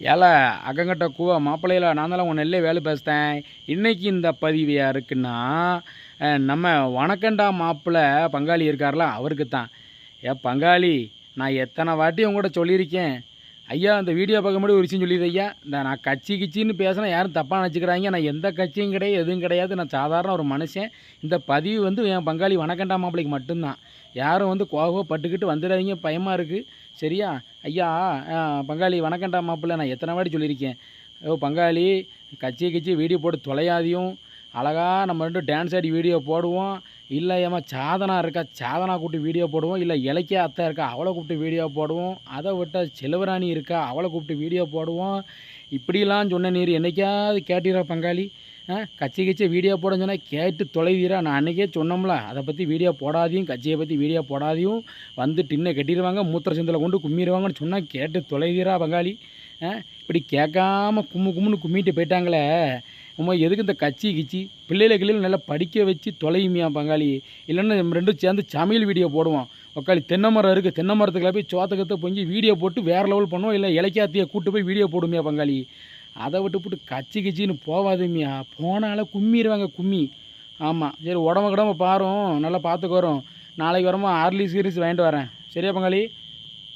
ஏல அகங்கட்ட கூவா மாப்பிள்ளையில நான் தான் உன் நெல்லே வேலை பேசுகிறேன் இன்றைக்கி இந்த பதிவு யாருக்குன்னா நம்ம வணக்கண்டா மாப்பிள்ளை பங்காளி இருக்கார்ல அவருக்கு தான் ஏ பங்காளி நான் எத்தனை வாட்டி உங்கள்கிட்ட சொல்லியிருக்கேன்? ஐயா அந்த வீடியோ பார்க்க முடியும் ஒரு விஷயம் சொல்லிது ஐயா. இந்த நான் கட்சி கிச்சின்னு பேசினா யாரும் தப்பாக நினச்சிக்கிறாங்க. நான் எந்த கட்சியும் கிடையாது எதுவும் கிடையாது. நான் சாதாரண ஒரு மனுஷன். இந்த பதிவு வந்து என் பங்காளி வணக்கண்டா மாப்பிள்ளைக்கு மட்டும்தான். யாரும் வந்து கோவப்பட்டுக்கிட்டு வந்துடாதீங்க பயமாக இருக்குது சரியா? ஐயா பங்காளி வணக்கண்டா மாப்பிள்ளை நான் எத்தனை வாட்டி சொல்லியிருக்கேன். ஓ பங்காளி கட்சி கட்சி வீடியோ போட்டு தொலையாதையும். அழகாக நம்ம ரெண்டும் டான்ஸ் ஆடி வீடியோ போடுவோம். இல்லை ஏமா சாதனா இருக்கா? சாதனா கூப்பிட்டு வீடியோ போடுவோம். இல்லை இலக்கிய அத்தை இருக்கா? அவளை கூப்பிட்டு வீடியோ போடுவோம். அதை விட்டால் செலவராணி இருக்கா? அவளை கூப்பிட்டு வீடியோ போடுவோம். இப்படிலாம் சொன்ன நீர் என்னைக்காவது கேட்டீரா பங்காளி? கட்சி கட்சி வீடியோ போடன்னு சொன்னால் கேட்டு தொலைவீரா? நான் அன்றைக்கே சொன்னோம்ல அதை பற்றி வீடியோ போடாதையும் கட்சியை பற்றி வீடியோ போடாதையும் வந்து டின்னை கட்டிடுவாங்க மூத்திர சிந்தில் கொண்டு கும்மிடுவாங்கன்னு சொன்னால் கேட்டு தொலைவீரா பங்காளி? இப்படி கேட்காம கும்மு கும்முன்னு கும்மிட்டு போயிட்டாங்களே. நம்ம எதுக்கு இந்த கட்சி கிச்சி? பிள்ளைகளை கிள்ளைகளை நல்லா படிக்க வச்சு தொலையுமியா பங்காளி? இல்லைன்னா நம்ம ரெண்டும் சேர்ந்து சமையல் வீடியோ போடுவோம். உக்காளி தென்னை மரம் இருக்குது தென்னை மரத்துக்குள்ள போய் சோத்தக்கத்தை பொங்கி வீடியோ போட்டு வேறு லெவல் பண்ணுவோம். இல்லை இலக்கியாத்தியை கூட்டு போய் வீடியோ போடுமியா பங்காளி? அதை விட்டு போட்டு கச்சி கிச்சின்னு போவாதுமியா? போனால கும்மிடுவாங்க கும்மி. ஆமாம் சரி உடம்பு கிடம்ப பாரும். நல்லா பார்த்துக்கு நாளைக்கு வரமா ஆர்லி சீரிஸ் வாங்கிட்டு வரேன். சரியா பங்காளி?